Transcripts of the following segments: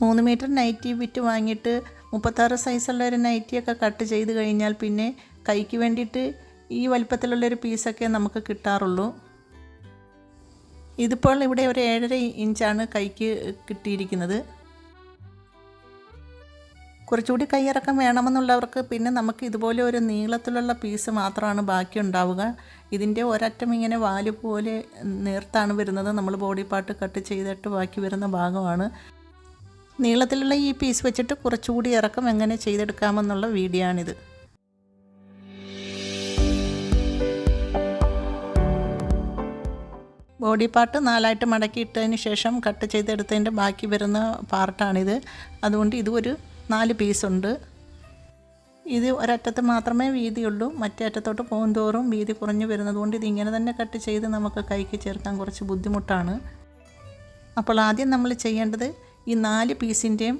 മൂന്ന് metre nightie വിറ്റ് വാങ്ങിയിട്ട് മുപ്പത്താറ് സൈസുള്ള ഒരു നൈറ്റിയൊക്കെ കട്ട് ചെയ്ത് കഴിഞ്ഞാൽ പിന്നെ കൈക്ക് വേണ്ടിയിട്ട് ഈ വലിപ്പത്തിലുള്ളൊരു പീസൊക്കെ നമുക്ക് കിട്ടാറുള്ളൂ. ഇതിപ്പോൾ ഇവിടെ ഒരു ഏഴര ഇഞ്ചാണ് കൈക്ക് കിട്ടിയിരിക്കുന്നത്. കുറച്ചുകൂടി കൈയിറക്കം വേണമെന്നുള്ളവർക്ക് പിന്നെ നമുക്ക് ഇതുപോലെ ഒരു നീളത്തിലുള്ള പീസ് മാത്രമാണ് ബാക്കി ഉണ്ടാവുക. ഇതിന്റെ ഒരറ്റം ഇങ്ങനെ വാൽ പോലെ നേർത്താണ് വരുന്നത്. നമ്മൾ ബോഡി പാർട്ട് കട്ട് ചെയ്തിട്ട് ബാക്കി വരുന്ന ഭാഗമാണ്. നീളത്തിലുള്ള ഈ പീസ് വെച്ചിട്ട് കുറച്ചുകൂടി ഇറക്കം എങ്ങനെ ചെയ്തെടുക്കാമെന്നുള്ള വീഡിയോ ആണിത് ബോഡി പാർട്ട് നാലായിട്ട് മടക്കിയിട്ടതിന് ശേഷം കട്ട് ചെയ്തെടുത്തതിന്റെ ബാക്കി വരുന്ന പാർട്ടാണിത്. അതുകൊണ്ട് ഇതും ഒരു നാല് പീസുണ്ട്. ഇത് ഒരറ്റത്ത് മാത്രമേ വീതിയുള്ളൂ മറ്റേ അറ്റത്തോട്ട് പോകുന്തോറും വീതി കുറഞ്ഞു വരുന്നതുകൊണ്ട് ഇതിങ്ങനെ തന്നെ കട്ട് ചെയ്ത് നമുക്ക് കൈക്ക് ചേർക്കാൻ കുറച്ച് ബുദ്ധിമുട്ടാണ്. അപ്പോൾ ആദ്യം നമ്മൾ ചെയ്യേണ്ടത് ഈ നാല് പീസിന്റെയും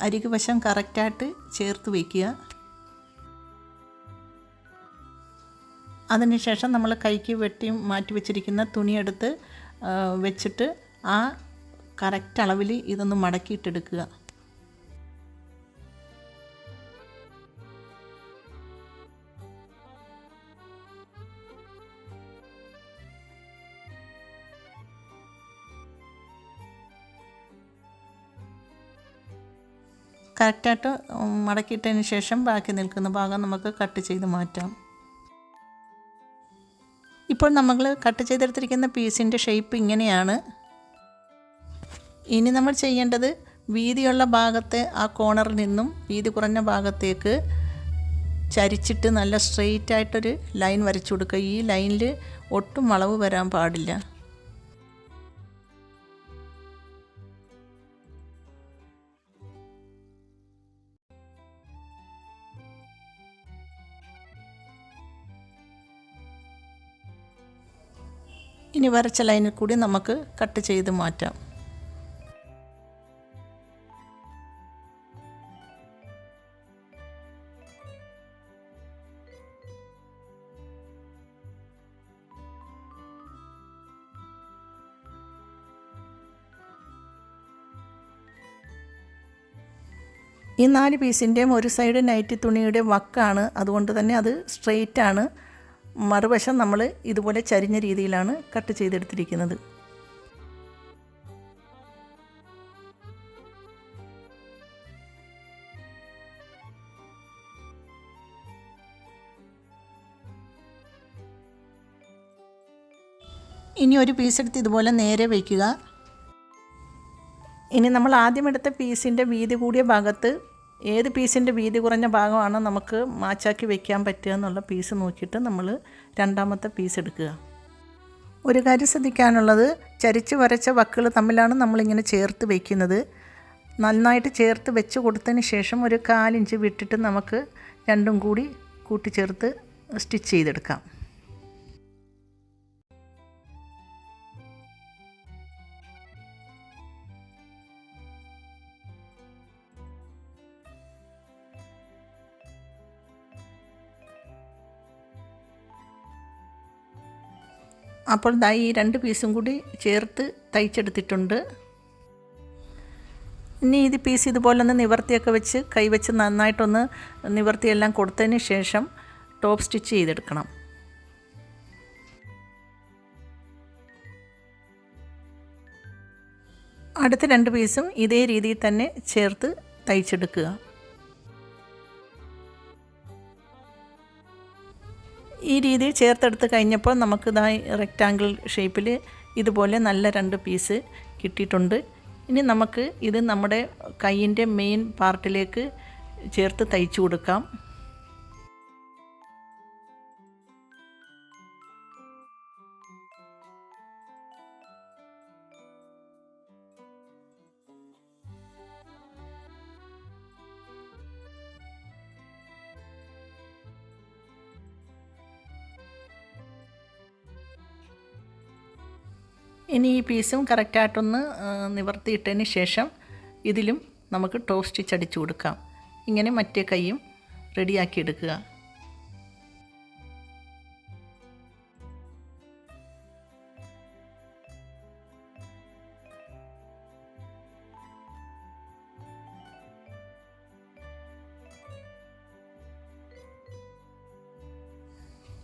അരികു വശം കറക്റ്റായിട്ട് ചേർത്ത് വയ്ക്കുക അതിനുശേഷം നമ്മൾ കൈക്ക് വെട്ടി മാറ്റി വെച്ചിരിക്കുന്ന തുണിയെടുത്ത് വെച്ചിട്ട് ആ കറക്റ്റ് അളവിൽ ഇതൊന്ന് മടക്കിയിട്ടെടുക്കുക. കറക്റ്റായിട്ട് മടക്കിയിട്ടതിന് ശേഷം ബാക്കി നിൽക്കുന്ന ഭാഗം നമുക്ക് കട്ട് ചെയ്ത് മാറ്റാം. ഇപ്പോൾ നമ്മൾ കട്ട് ചെയ്തെടുത്തിരിക്കുന്ന പീസിന്റെ ഷേപ്പ് ഇങ്ങനെയാണ്. ഇനി നമ്മൾ ചെയ്യേണ്ടത് വീതിയുള്ള ഭാഗത്തെ ആ കോണറിൽ നിന്നും വീതി കുറഞ്ഞ ഭാഗത്തേക്ക് ചരിച്ചിട്ട് നല്ല സ്ട്രെയിറ്റ് ആയിട്ടൊരു ലൈൻ വരച്ചു കൊടുക്കുക. ഈ ലൈനിൽ ഒട്ടും വളവ് വരാൻ പാടില്ല. ഇനി വരച്ച ലൈനിൽ കൂടി നമുക്ക് കട്ട് ചെയ്ത് മാറ്റാം. ഈ നാല് പീസിന്റെയും ഒരു സൈഡ് നൈറ്റി തുണിയുടെ വക്കാണ്. അതുകൊണ്ട് തന്നെ അത് സ്ട്രെയിറ്റ് ആണ് മറുവശം നമ്മൾ ഇതുപോലെ ചരിഞ്ഞ രീതിയിലാണ് കട്ട് ചെയ്തെടുത്തിരിക്കുന്നത്. ഇനി ഒരു പീസ് എടുത്ത് ഇതുപോലെ നേരെ വയ്ക്കുക. ഇനി നമ്മൾ ആദ്യം എടുത്ത പീസിന്റെ വീതി കൂടിയ ഭാഗത്ത് ഏത് പീസിന്റെ വീതി കുറഞ്ഞ ഭാഗമാണ് നമുക്ക് മാച്ചാക്കി വെക്കാൻ പറ്റുക എന്നുള്ള പീസ് നോക്കിയിട്ട് നമ്മൾ രണ്ടാമത്തെ പീസ് എടുക്കുക. ഒരു കാര്യം ശ്രദ്ധിക്കാനുള്ളത് ചരിച്ച് വരച്ച വക്കുകൾ തമ്മിലാണ് നമ്മളിങ്ങനെ ചേർത്ത് വയ്ക്കുന്നത് നന്നായിട്ട് ചേർത്ത് വെച്ച് കൊടുത്തതിന് ശേഷം ഒരു കാലിഞ്ച് വിട്ടിട്ട് നമുക്ക് രണ്ടും കൂടി കൂട്ടിച്ചേർത്ത് സ്റ്റിച്ച് ചെയ്തെടുക്കാം. അപ്പോൾ ദാ ഈ രണ്ട് പീസും കൂടി ചേർത്ത് തയ്ച്ചെടുത്തിട്ടുണ്ട്. ഇനി ഇത് പീസ് ഇതുപോലെ ഒന്ന് നിവർത്തിയൊക്കെ വെച്ച് കൈവച്ച് നന്നായിട്ടൊന്ന് നിവർത്തിയെല്ലാം കൊടുത്തതിന് ശേഷം ടോപ്പ് സ്റ്റിച്ച് ചെയ്തെടുക്കണം. അടുത്ത രണ്ട് പീസും ഇതേ രീതിയിൽ തന്നെ ചേർത്ത് തയ്ച്ചെടുക്കുക. ഈ രീതിയിൽ ചേർത്തെടുത്ത് കഴിഞ്ഞപ്പോൾ നമുക്ക് ഇതാ റെക്റ്റാങ്കിൾ ഷേപ്പിൽ ഇതുപോലെ നല്ല രണ്ട് പീസ് കിട്ടിയിട്ടുണ്ട്. ഇനി നമുക്ക് ഇത് നമ്മുടെ കൈയിന്റെ മെയിൻ പാർട്ടിലേക്ക് ചേർത്ത് തയ്ച്ചു കൊടുക്കാം. ഇനി ഈ പീസും കറക്റ്റായിട്ടൊന്ന് നിവർത്തിയിട്ടതിന് ശേഷം ഇതിലും നമുക്ക് ടോസ്റ്റ് അടിച്ചു കൊടുക്കാം. ഇങ്ങനെ മറ്റേ കൈയും റെഡിയാക്കി എടുക്കുക.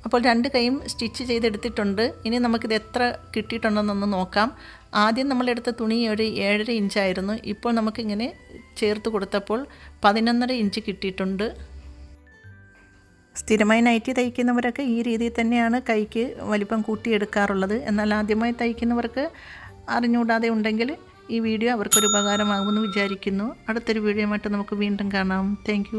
അപ്പോൾ രണ്ട് കൈയും സ്റ്റിച്ച് ചെയ്തെടുത്തിട്ടുണ്ട്. ഇനി നമുക്കിത് എത്ര കിട്ടിയിട്ടുണ്ടെന്നൊന്ന് നോക്കാം. ആദ്യം നമ്മളെടുത്ത തുണി ഒരു ഏഴര ഇഞ്ചായിരുന്നു. ഇപ്പോൾ നമുക്കിങ്ങനെ ചേർത്ത് കൊടുത്തപ്പോൾ പതിനൊന്നര ഇഞ്ച് കിട്ടിയിട്ടുണ്ട്. സ്ഥിരമായി നൈറ്റി തയ്ക്കുന്നവരൊക്കെ ഈ രീതിയിൽ തന്നെയാണ് കൈക്ക് വലിപ്പം കൂട്ടിയെടുക്കാറുള്ളത്. എന്നാൽ ആദ്യമായി തയ്ക്കുന്നവർക്ക് അറിഞ്ഞുകൂടാതെ ഉണ്ടെങ്കിൽ ഈ വീഡിയോ അവർക്കൊരു ഉപകാരമാകുമെന്ന് വിചാരിക്കുന്നു. അടുത്തൊരു വീഡിയോ മറ്റും നമുക്ക് വീണ്ടും കാണാം. താങ്ക്